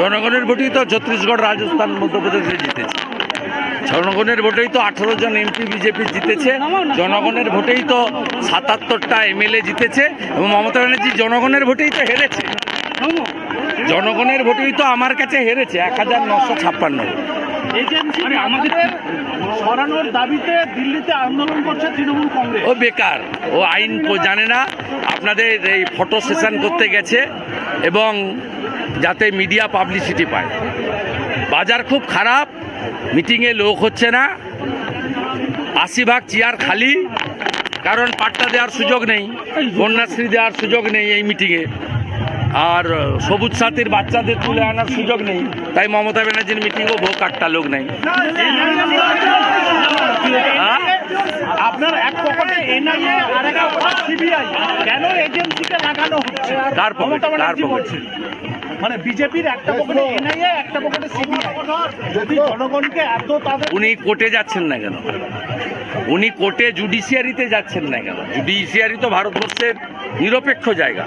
জনগণের ভোটেই তো ছত্তিশগড় রাজস্থান মধ্যপ্রদেশে জিতেছে। জনগণের ভোটেই তো আঠারো জন এমপি বিজেপি জিতেছে। জনগণের ভোটেই তো সাতাত্তরটা এমএলএ জিতেছে এবং মমতা ব্যানার্জি জনগণের ভোটেই তো হেরেছে। জনগণের ভোটেই তো আমার কাছে হেরেছে এক হাজার নশো ছাপ্পান্ন সরানোর দাবিতে দিল্লিতে আন্দোলন করছে তৃণমূল কংগ্রেস। ও বেকার ও আইন জানে না। আপনাদের এই ফটো সেশন করতে গেছে এবং যাতে মিডিয়া পাবলিসিটি পায় বাজার খুব খারাপ মিটিংয়ে লোক হচ্ছে না আশি ভাগ চেয়ার খালি কারণ পাট্টা দেওয়ার সুযোগ নেই কন্যাশ্রী দেওয়ার সুযোগ নেই এই মিটিংয়ে আর সবুজ সাথীর বাচ্চাদের তুলে আনার সুযোগ নেই তাই মমতা ব্যানার্জির মিটিংও ভোগ কাটটা লোক নেই হ্যাঁ? আপনার এক পকেটে এনআইএ আর এক সিবিআই কেন এজেন্সিকে লাগানো হচ্ছে কার পকেটে? মমতা ব্যানার্জি কার পকেটে? মানে বিজেপির একটা পকেটে এনআইএ একটা পকেটে সিবিআই। যদি জনগণকে এত তাদের উনি কোর্টে যাচ্ছেন না কেন? উনি কোর্টে জুডিশিয়ারিতে যাচ্ছেন না কেন? জুডিশিয়ারি তো ভারতবর্ষের নিরপেক্ষ জায়গা।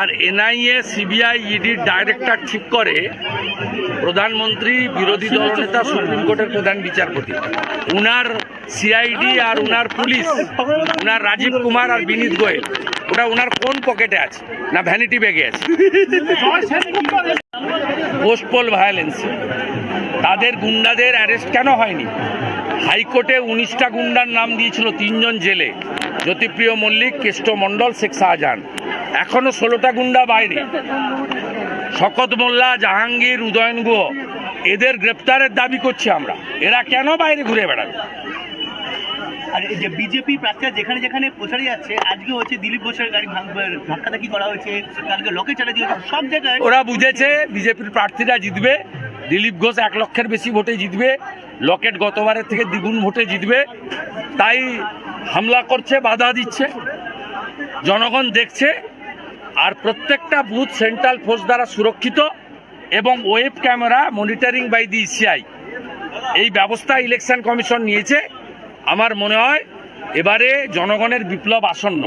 আর এনআইএ সিবিআই ইডির ডাইরেক্টর ঠিক করে প্রধানমন্ত্রী বিরোধী দলনেতা সুপ্রিম কোর্টের প্রধান বিচারপতি। উনার সিআইডি আর উনার পুলিশ উনার রাজীব কুমার আর বিনীত গোয়েল। ওটা ওনার কোন পকেটে আছে? না ভ্যানিটি ব্যাগে আছে? পোস্টপোল ভায়োলেন্স তাদের গুন্ডাদের অ্যারেস্ট কেন হয়নি? হাইকোর্টে উনিশটা গুন্ডার নাম দিয়েছিল তিনজন জেলে। জ্যোতিপ্রিয় মল্লিক, কেষ্ট মণ্ডল, শেখ শাহজাহান। এখনও ষোলোটা গুন্ডা বাইরে। শকত মোল্লা, জাহাঙ্গীর, উদয়ন গুহ, এদের গ্রেপ্তারের দাবি করছি আমরা। এরা কেন বাইরে ঘুরে বেড়াবে? আর যে বিজেপি প্রার্থীরা যেখানে যেখানে প্রচারে যাচ্ছে, আজকে হচ্ছে দিলীপ ঘোষের গাড়ি করা হয়েছে? কালকে লোকে চালা দিয়েছে, সব জায়গায় ওরা বুঝেছে বিজেপির প্রার্থীরা জিতবে, দিলীপ ঘোষ এক লক্ষের বেশি ভোটে জিতবে, লকেট গতবারের থেকে দ্বিগুণ ভোটে জিতবে, তাই হামলা করছে, বাধা দিচ্ছে, জনগণ দেখছে, আর প্রত্যেকটা বুথ সেন্ট্রাল ফোর্স দ্বারা সুরক্ষিত এবং web camera monitoring by the ECI এই ব্যবস্থা ইলেকশন কমিশন নিয়েছে। আমার মনে হয় এবারে জনগণের বিপ্লব আসন্ন।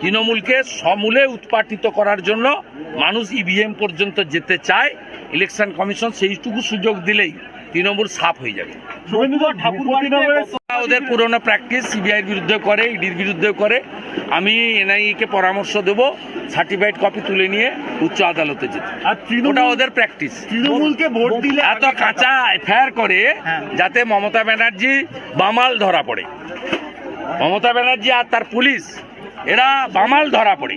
তৃণমূলকে সমূলে উৎপাটিত করার জন্য মানুষ ইভিএম পর্যন্ত যেতে চায়। ইলেকশন কমিশন সেইটুকু সুযোগ দিলেই তৃণমূল সাফ হয়ে যাবে। ওদের পুরনো প্র্যাকটিস সিবিআইয়ের বিরুদ্ধে করে ইডির বিরুদ্ধে করে। আমি এনআইএকে পরামর্শ দেব সার্টিফাইড কপি তুলে নিয়ে উচ্চ আদালতে যেতে। আর ওটা ওদের প্র্যাকটিস তৃণমূলকে ভোট দিলে এত কাঁচা এফআইআর করে হ্যাঁ। যাতে মমতা ব্যানার্জি বামাল ধরা পড়ে। মমতা ব্যানার্জি আর তার পুলিশ এরা বামাল ধরা পড়ে।